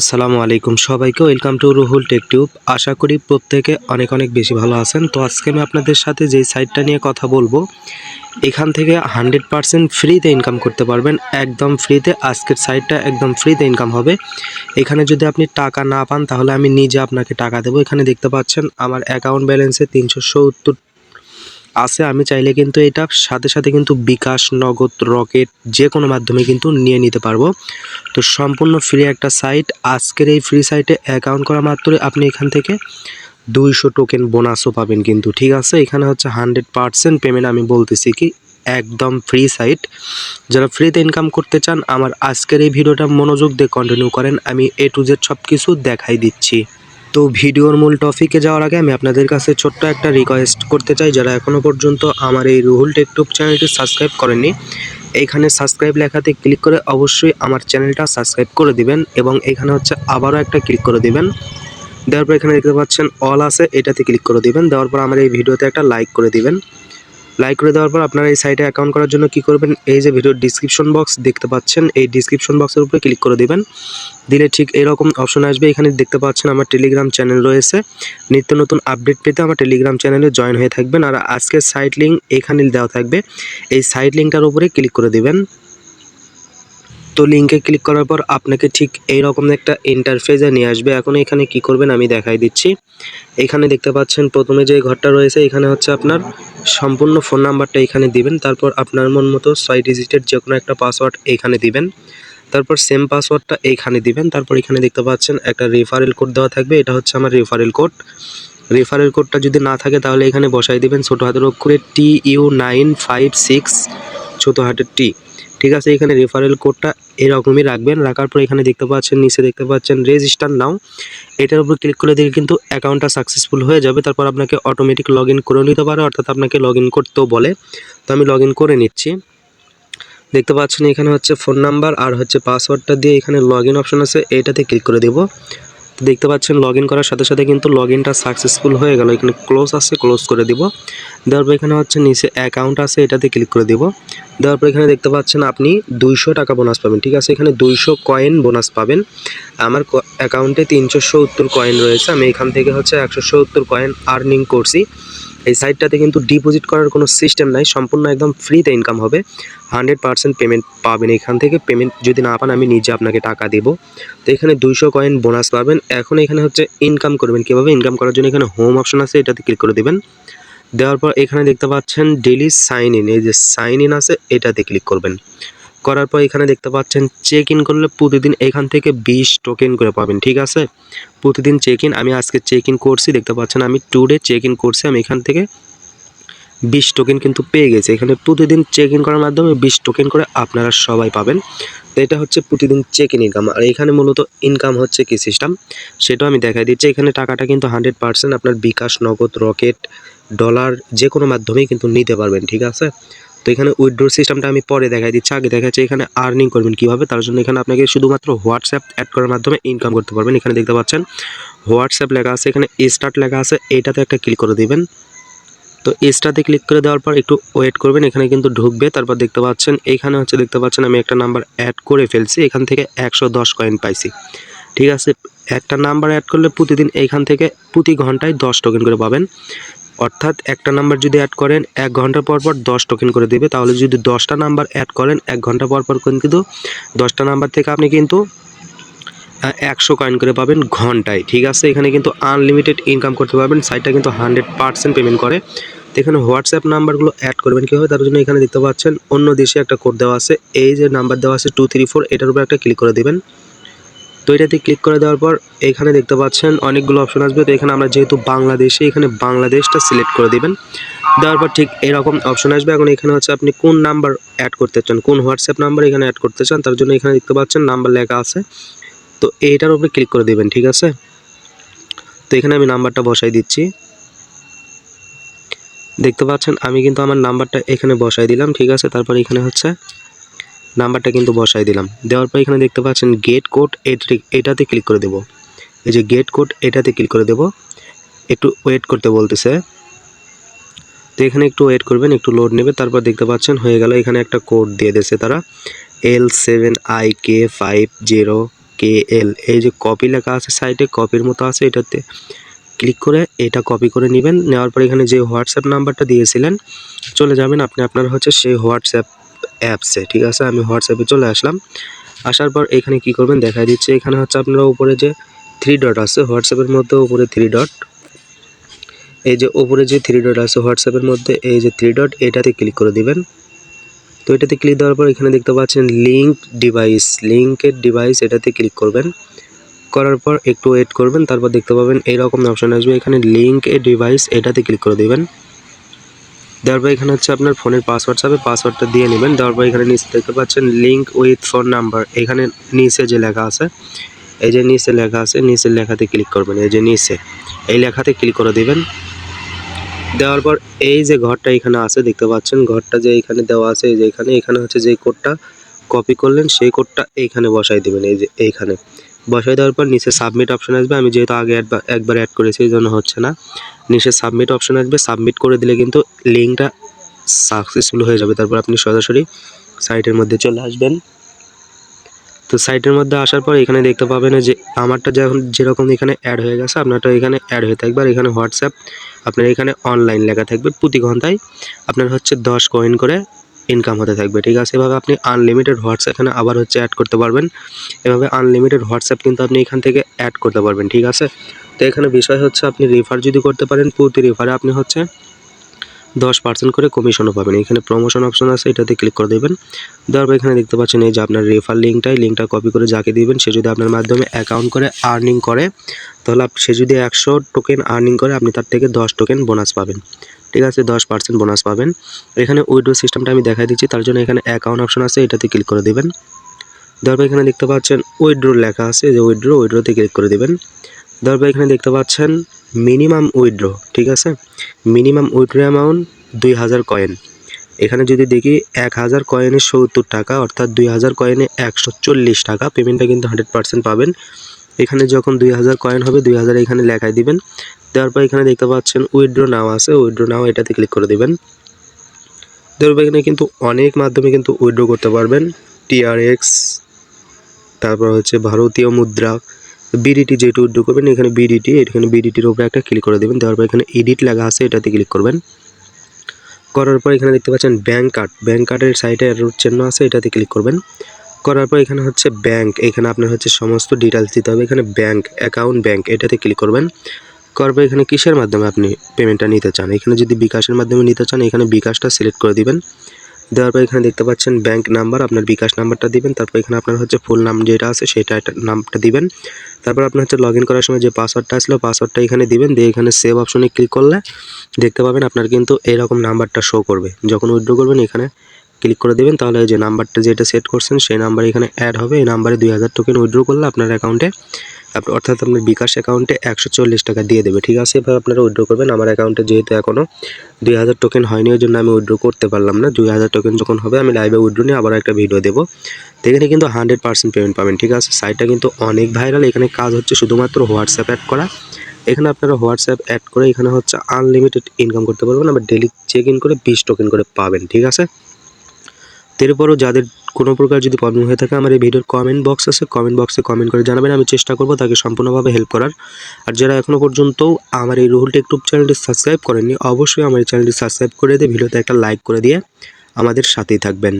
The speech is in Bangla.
আসসালামু আলাইকুম সবাইকে, welcome to Ruhul Tech Tube. আশা করি প্রত্যেকে অনেক অনেক বেশি ভালো আছেন। তো আজকে আমি আপনাদের সাথে যেই সাইটটা নিয়ে কথা বলব, এখান থেকে হান্ড্রেড পারসেন্ট ফ্রিতে ইনকাম করতে পারবেন। একদম ফ্রিতে, আজকের সাইটটা একদম ফ্রিতে ইনকাম হবে। এখানে যদি আপনি টাকা না পান, তাহলে আমি নিজে আপনাকে টাকা দেবো। এখানে দেখতে পাচ্ছেন, আমার অ্যাকাউন্ট ব্যালেন্সে তিনশো সত্তর আছে, আমি চাইলে কিন্তু এটা সাথে সাথে কিন্তু বিকাশ, নগদ, রকেট যে কোনো মাধ্যমে কিন্তু নিয়ে নিতে পারব। তো সম্পূর্ণ ফ্রি একটা সাইট আজকের এই ফ্রি সাইটে অ্যাকাউন্ট করা মাত্রই আপনি এখান থেকে দুইশো টোকেন বোনাসও পাবেন কিন্তু, ঠিক আছে? এখানে হচ্ছে হান্ড্রেড পারসেন্ট পেমেন্ট আমি বলতেছি কি, একদম ফ্রি সাইট যারা ফ্রিতে ইনকাম করতে চান, আমার আজকের এই ভিডিওটা মনোযোগ দিয়ে কন্টিনিউ করেন। আমি এ টু জেড সব কিছু দেখাই দিচ্ছি। তো ভিডিওর মূল টপিকে যাওয়ার আগে আমি আপনাদের কাছে ছোট্ট একটা রিকোয়েস্ট করতে চাই, যারা এখনও পর্যন্ত আমার এই রুহুল টেকটুব চ্যানেলটি সাবস্ক্রাইব করেননি, এইখানে সাবস্ক্রাইব লেখাতে ক্লিক করে অবশ্যই আমার চ্যানেলটা সাবস্ক্রাইব করে দিবেন এবং এখানে হচ্ছে আবারও একটা ক্লিক করে দিবেন। দেওয়ার পর এখানে দেখতে পাচ্ছেন অল আছে, এটাতে ক্লিক করে দিবেন। দেওয়ার পর আমার এই ভিডিওতে একটা লাইক করে দিবেন। লাইক করে দেওয়ার পর আপনারা এই সাইটে অ্যাকাউন্ট করার জন্য কি করবেন? এই যে ভিডিওর ডিসক্রিপশন বক্স দেখতে পাচ্ছেন, এই ডিসক্রিপশন বক্সের উপরে ক্লিক করে দেবেন। দিলে ঠিক এরকম অপশন আসবে। এখানে দেখতে পাচ্ছেন আমার টেলিগ্রাম চ্যানেল রয়েছে। নিত্য নতুন আপডেট পেতে আমার টেলিগ্রাম চ্যানেলে জয়েন হয়ে থাকবেন। আর আজকের সাইট লিঙ্ক এখানে দেওয়া থাকবে। এই সাইট লিঙ্কটার উপরে ক্লিক করে দিবেন। তো লিঙ্কে ক্লিক করার পর আপনাকে ঠিক এই রকম একটা ইন্টারফেসে নিয়ে আসবে। এখন এখানে কি করবেন আমি দেখাই দিচ্ছি। এখানে দেখতে পাচ্ছেন প্রথমে যে ঘরটা রয়েছে, এখানে হচ্ছে আপনার সম্পূর্ণ ফোন নাম্বারটা এখানে দিবেন। তারপর আপনার মন মতো ছয় ডিজিটের যে কোনো একটা পাসওয়ার্ড এখানে দিবেন। তারপর সেম পাসওয়ার্ডটা এইখানে দিবেন। তারপর এখানে দেখতে পাচ্ছেন একটা রেফারেল কোড দেওয়া থাকবে। এটা হচ্ছে আমার রেফারেল কোড রেফারেল কোডটা যদি না থাকে তাহলে এখানে বসাই দিবেন ছোটো হাতের অক্ষরে T U nine five six ছোটো হাতের টি ঠিক আছে, এখানে রেফারেল কোডটা এরকমই রাখবেন। রাখার পর এখানে দেখতে পাচ্ছেন, নিচে দেখতে পাচ্ছেন রেজিস্টার নাও এটার উপর ক্লিক করে দিলে কিন্তু অ্যাকাউন্টটা সাকসেসফুল হয়ে যাবে। তারপর আপনাকে অটোমেটিক লগ ইন করে নিতে পারে, অর্থাৎ আপনাকে লগ ইন করতেও বলে। তো আমি লগ ইন করে নিচ্ছি। দেখতে পাচ্ছেন, এখানে হচ্ছে ফোন নাম্বার আর হচ্ছে পাসওয়ার্ডটা দিয়ে এখানে লগ ইন অপশন আছে। এটাতে ক্লিক করে দেবো। দেখতে পাচ্ছেন লগ করার সাথে সাথে কিন্তু লগ ইনটা সাকসেসফুল হয়ে গেল। এখানে ক্লোজ আছে ক্লোজ করে দিব। দেওয়ার পর এখানে হচ্ছে নিচে অ্যাকাউন্ট আছে, এটাতে ক্লিক করে দিব। দেওয়ার পর এখানে দেখতে পাচ্ছেন, আপনি দুইশো টাকা বোনাস পাবেন, ঠিক আছে? এখানে দুইশো কয়েন বোনাস পাবেন। আমার অ্যাকাউন্টে তিনশো সত্তর কয়েন রয়েছে, আমি এখান থেকে হচ্ছে একশো সত্তর কয়েন আর্নিং করছি। এই সাইটটাতে কিন্তু ডিপোজিট করার কোনো সিস্টেম নাই, সম্পূর্ণ একদম ফ্রিতে ইনকাম হবে। হান্ড্রেড পার্সেন্ট পেমেন্ট পাবেন এখান থেকে। পেমেন্ট যদি না পান, আমি নিজে আপনাকে টাকা দেবো। তো এখানে দুইশো কয়েন বোনাস পাবেন। এখন এখানে হচ্ছে ইনকাম করবেন। কীভাবে ইনকাম করার জন্য এখানে হোম অপশন আছে, এটাতে ক্লিক করে দেবেন। দেওয়ার পর এখানে দেখতে পাচ্ছেন ডেলি সাইন ইন এই যে সাইন ইন আছে, এটাতে ক্লিক করবেন। করার পর এখানে দেখতে পাচ্ছেন চেক ইন করলে প্রতিদিন এখান থেকে বিশ টোকেন করে পাবেন, ঠিক আছে? প্রতিদিন চেক ইন আমি আজকে চেক ইন করছি, দেখতে পাচ্ছেন আমি টুডে চেক ইন করছি, আমি এখান থেকে বিশ টোকেন কিন্তু পেয়ে গেছে। এখানে প্রতিদিন চেক ইন করার মাধ্যমে বিশ টোকেন করে আপনারা সবাই পাবেন। তো এটা হচ্ছে প্রতিদিন চেক ইন ইনকাম আর এখানে মূলত ইনকাম হচ্ছে কি সিস্টেম সেটাও আমি দেখাই দিচ্ছি। এখানে টাকাটা কিন্তু হান্ড্রেড পার্সেন্ট আপনার বিকাশ, নগদ, রকেট ডলার যে কোনো মাধ্যমেই কিন্তু নিতে পারবেন, ঠিক আছে? তো এখানে উইথড্র সিস্টেমটা আমি পরে দেখাই দিচ্ছি। আগে দেখাচ্ছি এখানে আর্নিং করবেন কীভাবে, তার জন্য এখানে আপনাকে শুধুমাত্র হোয়াটসঅ্যাপ অ্যাড করার মাধ্যমে ইনকাম করতে পারবেন। এখানে দেখতে পাচ্ছেন হোয়াটসঅ্যাপ লেখা আছে, এখানে স্টার্ট লেখা আছে, এটাতে একটা ক্লিক করে দেবেন। তো স্টাতে ক্লিক করে দেওয়ার পর একটু ওয়েট করবেন, এখানে কিন্তু ঢুকবে। তারপর দেখতে পাচ্ছেন, এখানে হচ্ছে দেখতে পাচ্ছেন, আমি একটা নাম্বার অ্যাড করে ফেলছি, এখান থেকে একশো দশ কয়েন পাইছি। ঠিক আছে, একটা নাম্বার অ্যাড করলে প্রতিদিন এইখান থেকে প্রতি ঘন্টায় দশ টোকেন করে পাবেন। অর্থাৎ একটা নাম্বার যদি অ্যাড করেন, এক ঘণ্টা পর পর দশ টোকেন করে দেবে। তাহলে যদি দশটা নাম্বার অ্যাড করেন, এক ঘণ্টা পর পর কিন্তু দশটা নাম্বার থেকে আপনি কিন্তু একশো কয়েন করে পাবেন ঘন্টায়, ঠিক আছে? এখানে কিন্তু আনলিমিটেড ইনকাম করতে পারবেন। সাইটটা কিন্তু হান্ড্রেড পার্সেন্ট পেমেন্ট করে। তো এখানে হোয়াটসঅ্যাপ নাম্বারগুলো অ্যাড করবেন কীভাবে? তার জন্য এখানে দেখতে পাচ্ছেন, অন্য দেশে একটা কোড দেওয়া আছে। এই যে নাম্বার দেওয়া আছে টু থ্রি ফোর এটার উপর একটা ক্লিক করে দেবেন। তো এটাতে ক্লিক করে দেওয়ার পর এখানে দেখতে পাচ্ছেন অনেকগুলো অপশন আসবে। তো এখানে আমরা যেহেতু বাংলাদেশে, এখানে বাংলাদেশটা সিলেক্ট করে দেবেন। দেওয়ার পর ঠিক এরকম অপশন আসবে। এখন এখানে হচ্ছে আপনি কোন নাম্বার অ্যাড করতে চান, কোন হোয়াটসঅ্যাপ নাম্বার এখানে অ্যাড করতে চান, তার জন্য এখানে দেখতে পাচ্ছেন নাম্বার লেখা আছে। তো এইটার উপরে ক্লিক করে দেবেন, ঠিক আছে? তো এখানে আমি নাম্বারটা বসাই দিচ্ছি। দেখতে পাচ্ছেন আমি কিন্তু আমার নাম্বারটা এখানে বসাই দিলাম, ঠিক আছে? তারপর এখানে হচ্ছে নাম্বারটা কিন্তু বসাই দিলাম। দেওয়ার পর এখানে দেখতে পাচ্ছেন গেট কোড এটাতে ক্লিক করে দেব। এই যে গেট কোড এটাতে ক্লিক করে দেব। একটু ওয়েট করতে বলতেছে। তো এখানে একটু ওয়েট করবেন, একটু লোড নেবে, তারপর দেখতে পাচ্ছেন হয়ে গেল, এখানে একটা কোড দিয়ে দিয়েছে তারা। L seven I K five zero K L এই যে কপি লেখা আছে সাইডে কপির মতো আছে এটাতে ক্লিক করে এটা কপি করে নেবেন। নেওয়ার পর এখানে যে হোয়াটসঅ্যাপ নাম্বারটা দিয়েছিলেন, চলে যাবেন। আপনি, আপনার হচ্ছে সেই হোয়াটসঅ্যাপ অ্যাপসে, ঠিক আছে? আমি হোয়াটসঅ্যাপে চলে আসলাম। আসার পর এখানে কি করবেন? দেখা দিচ্ছে। এখানে হচ্ছে আপনারা উপরে যে থ্রি ডট আছে, হোয়াটসঅ্যাপের মধ্যে উপরে থ্রি ডট এই যে উপরে যে থ্রি ডট আছে, হোয়াটসঅ্যাপের মধ্যে এই যে থ্রি ডট এটাতে ক্লিক করে দিবেন। তো এটাতে ক্লিক দেওয়ার পর এখানে দেখতে পাচ্ছেন লিঙ্ক ডিভাইস লিঙ্কের ডিভাইস এটাতে ক্লিক করবেন। করার পর একটু ওয়েট করবেন, তারপর দেখতে পাবেন এইরকম অপশন আসবে। এখানে লিঙ্ক এ ডিভাইস এটাতে ক্লিক করে দিবেন। দেওয়ার পর এখানে হচ্ছে আপনার ফোনের পাসওয়ার্ড যাবে পাসওয়ার্ডটা দিয়ে নেবেন। দেওয়ার পর এখানে নিচে দেখতে পাচ্ছেন লিঙ্ক উইথ ফোন নাম্বার এখানে নিচে যে লেখা আছে, এই যে নিচে লেখা আছে, নিচের লেখাতে ক্লিক করবেন। এই যে নিচে, এই লেখাতে ক্লিক করে দিবেন। দেওয়ার পর এই যে ঘরটা এখানে আছে, দেখতে পাচ্ছেন ঘরটা যে এখানে দেওয়া আছে, এই যে এখানে এখানে হচ্ছে যে কোডটা কপি করলেন, সেই কোডটা এইখানে বসাই দিবেন। এই যে এইখানে বসাই দেওয়ার পর নিচে সাবমিট অপশন আসবে। আমি যেহেতু আগে একবার অ্যাড করেছি, এই জন্য হচ্ছে না। নিচে সাবমিট অপশন আসবে। সাবমিট করে দিলে কিন্তু লিঙ্কটা সাকসেসফুল হয়ে যাবে। তারপর আপনি সরাসরি সাইটের মধ্যে চলে আসবেন। তো সাইটের মধ্যে আসার পর এখানে দেখতে পাবেন যে আমারটা যখন যেরকম এখানে অ্যাড হয়ে গেছে, আপনারটা এখানে অ্যাড হয়ে থাকবে। আর এখানে হোয়াটসঅ্যাপ আপনার এখানে অনলাইন লেখা থাকবে প্রতি ঘন্টায়। আপনার হচ্ছে দশ কয়েন করে ইনকাম হতে থাকবে, ঠিক আছে? এভাবে আপনি আনলিমিটেড হোয়াটসঅ্যাপ এখানে আবার হচ্ছে অ্যাড করতে পারবেন। এভাবে আনলিমিটেড হোয়াটসঅ্যাপ কিন্তু আপনি এখান থেকে অ্যাড করতে পারবেন, ঠিক আছে? তো এখানে বিষয় হচ্ছে আপনি রেফার যদি করতে পারেন, প্রতি রেফারে আপনি হচ্ছে দশ পার্সেন্ট করে কমিশনও পাবেন। এখানে প্রমোশন অপশন আছে, এটাতে ক্লিক করে দেবেন। দেওয়ার পর এখানে দেখতে পাচ্ছেন এই যে আপনার রেফার লিঙ্কটাই লিঙ্কটা কপি করে যাকে দিবেন, সে যদি আপনার মাধ্যমে অ্যাকাউন্ট করে আর্নিং করে, তাহলে সে যদি একশো টোকেন আর্নিং করে, আপনি তার থেকে দশ টোকেন বোনাস পাবেন। ঠিক আছে, দশ পার্সেন্ট বোনাস পাবেন। এখানে উইড্রো সিস্টেমটা আমি দেখাই দিচ্ছি, তার জন্য এখানে অ্যাকাউন্ট অপশন আছে, এটাতে ক্লিক করে দেবেন। দেওয়ার এখানে দেখতে পাচ্ছেন উইড্রো লেখা আছে, যে উইড্রো উইড্রোতে ক্লিক করে দেবেন। দেওয়ার এখানে দেখতে পাচ্ছেন মিনিমাম উইড্রো ঠিক আছে? মিনিমাম উইড্রো অ্যামাউন্ট দুই হাজার কয়েন এখানে যদি দেখি এক হাজার কয়েনে সত্তর টাকা, অর্থাৎ দুই হাজার কয়েনে একশো চল্লিশ টাকা পেমেন্টটা কিন্তু হান্ড্রেড পার্সেন্ট পাবেন। এখানে যখন দুই হাজার কয়েন হবে, দুই হাজার এখানে লেখায় দিবেন। দেওয়ার পর এখানে দেখতে পাচ্ছেন উইড্রো নাও আছে উইড্রো নাও এটাতে ক্লিক করে দেবেন। দেওয়ার পর এখানে কিন্তু অনেক মাধ্যমে কিন্তু উইড্রো করতে পারবেন। টিআরএক্স তারপর হচ্ছে ভারতীয় মুদ্রা বিডিটি যেটা উইড্রো করবেন, এখানে বিডিটি এখানে বিডিটির উপরে একটা ক্লিক করে দেবেন। দেওয়ার পর এখানে এডিট লেখা আছে, এটাতে ক্লিক করবেন। করার পর এখানে দেখতে পাচ্ছেন ব্যাংক কার্ড ব্যাংক কার্ডের সাইডে অ্যারোর চিহ্ন আছে, এটাতে ক্লিক করবেন। করার পর এখানে হচ্ছে ব্যাংক এখানে আপনার হচ্ছে সমস্ত ডিটেলস দিতে হবে। এখানে ব্যাংক অ্যাকাউন্ট ব্যাংক এটাতে ক্লিক করবেন। পর এখানে কিসের মাধ্যমে আপনি পেমেন্টটা নিতে চান? এখানে যদি বিকাশের মাধ্যমে নিতে চান, এখানে বিকাশটা সিলেক্ট করে দিবেন। দেওয়ার পর এখানে দেখতে পাচ্ছেন ব্যাংক নাম্বার আপনার বিকাশ নাম্বারটা দিবেন। তারপর এখানে আপনার হচ্ছে ফুল নাম যেটা আছে, সেটা নামটা দিবেন। তারপর আপনার হচ্ছে লগ করার সময় যে পাসওয়ার্ডটা আসলো পাসওয়ার্ডটা এখানে দিবেন। দিয়ে এখানে সেভ অপশনে ক্লিক করলে দেখতে পাবেন আপনার কিন্তু এরকম নাম্বারটা শো করবে। যখন উইথড্র করবেন, এখানে ক্লিক করে দেবেন। তাহলে যে নাম্বারটা যেটা সেট করছেন, সেই নাম্বার এখানে অ্যাড হবে। এই নাম্বারে দুই হাজার টোকেন উইড্রো করলে আপনার অ্যাকাউন্টে আপ- অর্থাৎ আপনার বিকাশ অ্যাকাউন্টে একশো চল্লিশ টাকা দিয়ে দেবে, ঠিক আছে? এভাবে আপনারা উইথড্র করবেন। আমার অ্যাকাউন্টে যেহেতু এখনও দুই হাজার টোকেন হয়নি, ওই জন্য আমি উইথড্র করতে পারলাম না। দুই হাজার টোকেন যখন হবে, আমি লাইভে উইথড্র নিয়ে আবার একটা ভিডিও দেবো। এখানে কিন্তু হান্ড্রেড পার্সেন্ট পেমেন্ট পাবেন, ঠিক আছে? সাইটটা কিন্তু অনেক ভাইরাল এখানে কাজ হচ্ছে শুধুমাত্র হোয়াটসঅ্যাপ অ্যাড করা। এখানে আপনারা হোয়াটসঅ্যাপ অ্যাড করে এখানে হচ্ছে আনলিমিটেড ইনকাম করতে পারবেন। আবার ডেলি চেক ইন করে বিশ টোকেন করে পাবেন, ঠিক আছে? এরপরও যাদের কোনো প্রকার যদি প্রবলেম হয়ে থাকে আমার এই ভিডিওর কমেন্ট বক্স আছে কমেন্ট বক্সে কমেন্ট করে জানাবেন, আমি চেষ্টা করব তাকে সম্পূর্ণভাবে হেল্প করার। আর যারা এখনও পর্যন্ত আমার এই রুহুল টেকটুব চ্যানেলটি সাবস্ক্রাইব করেননি, অবশ্যই আমার এই চ্যানেলটি সাবস্ক্রাইব করে দিয়ে ভিডিওতে একটা লাইক করে দিয়ে আমাদের সাথেই থাকবেন।